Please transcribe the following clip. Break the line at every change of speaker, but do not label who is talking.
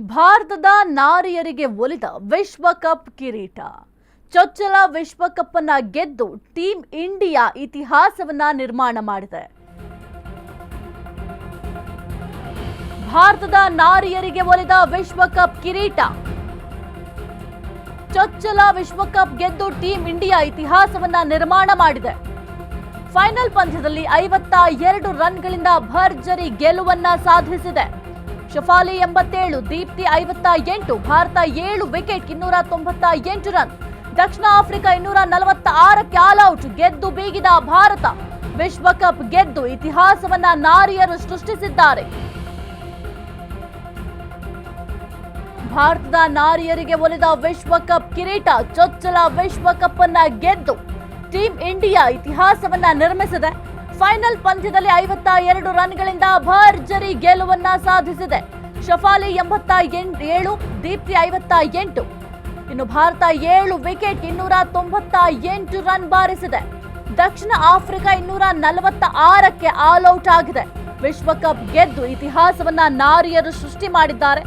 ಭಾರತದ ನಾರಿಯರಿಗೆ ಒಲಿದ ವಿಶ್ವಕಪ್ ಕಿರೀಟ. ಚೊಚ್ಚಲ ವಿಶ್ವಕಪ್ ಅನ್ನ ಗೆದ್ದು ಟೀಂ ಇಂಡಿಯಾ ಇತಿಹಾಸವನ್ನ ನಿರ್ಮಾಣ ಮಾಡಿದೆ. ಭಾರತದ ನಾರಿಯರಿಗೆ ಒಲಿದ ವಿಶ್ವಕಪ್ ಕಿರೀಟ. ಚೊಚ್ಚಲ ವಿಶ್ವಕಪ್ ಗೆದ್ದು ಟೀಂ ಇಂಡಿಯಾ ಇತಿಹಾಸವನ್ನ ನಿರ್ಮಾಣ ಮಾಡಿದೆ. ಫೈನಲ್ ಪಂದ್ಯದಲ್ಲಿ ಐವತ್ತ ಎರಡು ರನ್ಗಳಿಂದ ಭರ್ಜರಿ ಗೆಲುವನ್ನ ಸಾಧಿಸಿದೆ. ಶಫಾಲಿ ಎಂಬತ್ತೇಳು, ದೀಪ್ತಿ ಐವತ್ತ ಎಂಟು, ಭಾರತ ಏಳು ವಿಕೆಟ್ ಇನ್ನೂರ ತೊಂಬತ್ತ ಎಂಟು ರನ್ ದಕ್ಷಿಣ ಆಫ್ರಿಕಾ ಇನ್ನೂರ ನಲವತ್ತ ಆರಕ್ಕೆ ಆಲ್ ಔಟ್ ಗೆದ್ದು ಬೀಗಿದ ಭಾರತ. ವಿಶ್ವಕಪ್ ಗೆದ್ದು ಇತಿಹಾಸವನ್ನ ನಾರಿಯರು ಸೃಷ್ಟಿಸಿದ್ದಾರೆ. ಭಾರತದ ನಾರಿಯರಿಗೆ ಒಲಿದ ವಿಶ್ವಕಪ್ ಕಿರೀಟ, ಚೊಚ್ಚಲ ವಿಶ್ವಕಪ್ ಅನ್ನ ಗೆದ್ದು ಟೀಂ ಇಂಡಿಯಾ ಇತಿಹಾಸವನ್ನ ನಿರ್ಮಿಸಿದೆ. ಫೈನಲ್ ಪಂದ್ಯದಲ್ಲಿ ಐವತ್ತ ಎರಡು ರನ್ಗಳಿಂದ ಭರ್ಜರಿ ಗೆಲುವನ್ನ ಸಾಧಿಸಿದೆ. ಶಫಾಲಿ ಎಂಬತ್ತ ಏಳು, ದೀಪ್ತಿ ಐವತ್ತ ಎಂಟು. ಇನ್ನು ಭಾರತ ಏಳು ವಿಕೆಟ್ ಇನ್ನೂರ ತೊಂಬತ್ತ ಎಂಟು ರನ್ ಬಾರಿಸಿದೆ. ದಕ್ಷಿಣ ಆಫ್ರಿಕಾ ಇನ್ನೂರ ನಲವತ್ತ ಆರಕ್ಕೆ ಆಲ್ ಔಟ್ ಆಗಿದೆ. ವಿಶ್ವಕಪ್ ಗೆದ್ದು ಇತಿಹಾಸವನ್ನ ನಾರಿಯರು ಸೃಷ್ಟಿ ಮಾಡಿದ್ದಾರೆ.